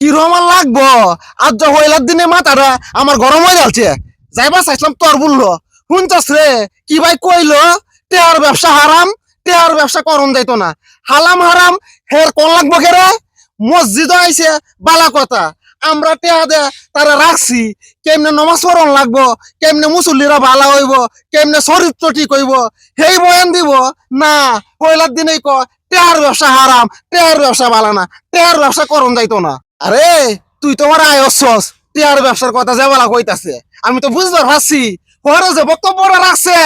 কিরম আর লাগবো? আর হইলার দিনে মাথাটা আমার গরম হয়ে যাচ্ছে। যাইবা চাইছিলাম তোর বলল। শুনছস রে? কি ভাই কইলো? টেয়ার ব্যবসা হারাম, টেয়ার ব্যবসা করন যাইতো না। হালাম হারাম, হের কোন লাগবো কে রে? মসজিদ আইছে, বালা কথা। আমরা টেয়া দে, তারা রাখছি। কেমনে নমাজ পড়ন লাগবো? কেমনে মুসল্লিরা ভালা হইব? কেমনে চরিত্র ঠিক হইব? সেই বয়ান দিব? না পয়লার দিনেই ক, টেয়ার ব্যবসা হারাম, টেয়ার ব্যবসা ভালা না। টেয়ার ব্যবসা করন যাইতো না। আরে, তুই তোমার আয়সস টেয়ার ব্যবসার কথা যে বলা কইতাছে। আমি তো বুঝতে পারছি। পরে যে বক্তব্য রাখছে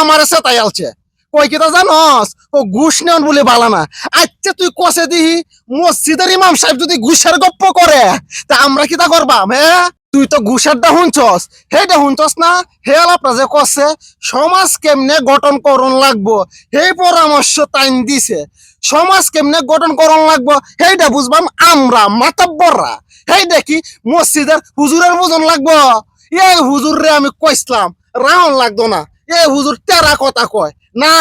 আমার সেটাই আলছে। কই কিতা জানস? ও ঘুষ নেন বলে বালা না। আচ্ছা তুই কষে দিহি? মসজিদের ইমাম সাহেব যদি ঘুষের গপ্প করে, তা আমরা কিতা করবাম হ্যাঁ? তুই তো ঘুষেরটা শুনছস হেটা শুনছস না, হে আলাপটা যে কষে সমাজ কেমনে গঠন করন লাগবো? সেই পরামর্শ তাইন দিছে। সমাজ কেমনে গঠন করন লাগবো? সেইটা বুঝবাম আমরা মাতাব্বররা। হেই দেখি মসজিদের হুজুরের বুঝন লাগবো? এ হুজুর রে আমি কইসলাম, রাহন লাগতো না। এ হুজুর তেরা কথা কয়। না,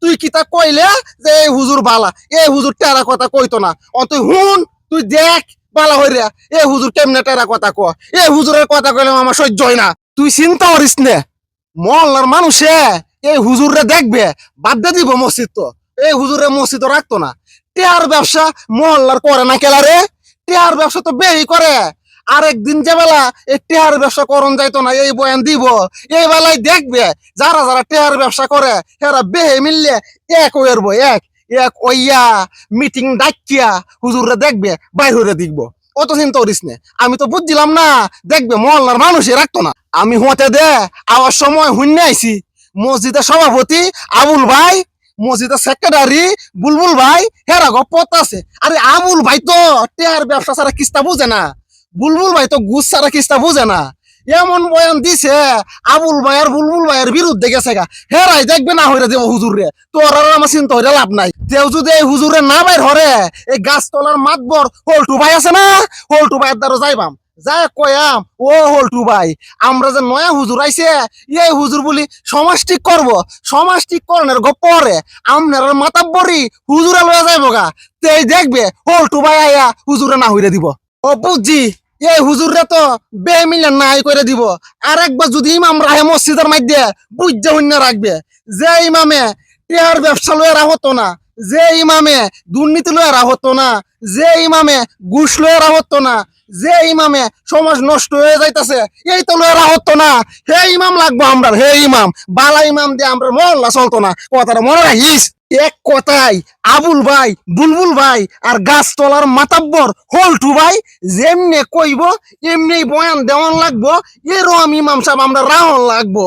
তুই কিতা কইলে যে এই হুজুর বালা? এই হুজুর তেরা কথা কইতো না। অ তুই হুন, তুই দেখ। বালা হইরা এই হুজুর কেমনে তেরা কথা কয়? এই হুজুরের কথা কইলে আমার সহ্য হয় না। তুই চিন্তা করিস নে, মহল্লার মানুষে এই হুজুরে দেখবে, বাদ দিয়ে দিব মসজিদ তো। এই হুজুরে মসজিদ রাখতো না। টেয়ার ব্যবসা মহল্লার করে না কেলা রে। টেয়ার ব্যবসা তো বেই করে। আর একদিন যে বেলা এই টেহার ব্যবসা করন যাইতো না, এই বয়ান দিব। এই বেলায় দেখবে, যারা যারা টেহার ব্যবসা করে, হেরা বেহে মিললে এক ওয়েরবো এক। এক মিটিং ডাকিয়া হুজুররা দেখবে, বাইর দেখব। অত চিন্তা করিস নে। আমি তো বুঝছিলাম না, দেখবে মহল্লার মানুষই রাখতো না। আমি হতে দে, আওয়ার সময় হুন্য আইছি। মসজিদের সভাপতি আবুল ভাই, মসজিদের সেক্রেটারি বুলবুল ভাই, হেরা গপ্পত আছে। আরে আবুল ভাই তো টেহার ব্যবসা ছাড়া কিস্তা বুঝে না। বুলবুল ভাই তো গুস ছাড়া কিস্তা বুঝে না। এমন বয়ান দিছে, আবুল ভাই আর বুলবুল ভাইয়ের বিরুদ্ধে গেছে গা। হেরাই দেখবে না হইরে দেব হুজুর রে তোর আর আমার চিন্তা হইরে লাভ নাই। তেও যদি এই হুজুরে না বাইর হরে, এই গাছ তলার মাতবর হল্টু ভাই আছে না? হল্টু ভাইয়ের দ্বারা যাইবাম। যাই কয়াম ও হল্টু ভাই, আমরা যে নয়া হুজুর আইছে, এই হুজুর বলি সমাজ ঠিক করব, সমাজ ঠিক করণের গপ্পরে আমনের মাতাব্বরি হুজুরে লয়ে যাইব গা। তেই দেখবে হল্টু ভাই আইয়া হুজুরে না হইরে দিব। ও বুঝছি। এই হুজুররা তো বে মিলে নাই করে দিব। আর একবার যদি ইমাম রাহে মসজিদের মধ্যে বুঝতে হইনা রাখবে। যে ইমামে টেহার ব্যবসা লয়ে হতো না যে ইমামে দুর্নীতি লয়ে হতো না, যে ইমামে ঘুষ লয়ে হতো না, যে ইমামে সমাজ নষ্ট হয়ে যাইতেছে, এই তো লয়ে হতো না। হে ইমাম লাগবো আমরা, হে ইমাম, বালা ইমাম দিয়ে আমরা মহল্লা চলতো না। কথাটা মনে রাখিস? এক কথাই আবুল ভাই, বুলবুল ভাই আর গাছতলার মাতাব্বর হল্টু ভাই যেমনে কইব এমনি বয়ান দেওয়ান লাগবো এরম ইমাম সাহেব, আমরা রাহন লাগবো।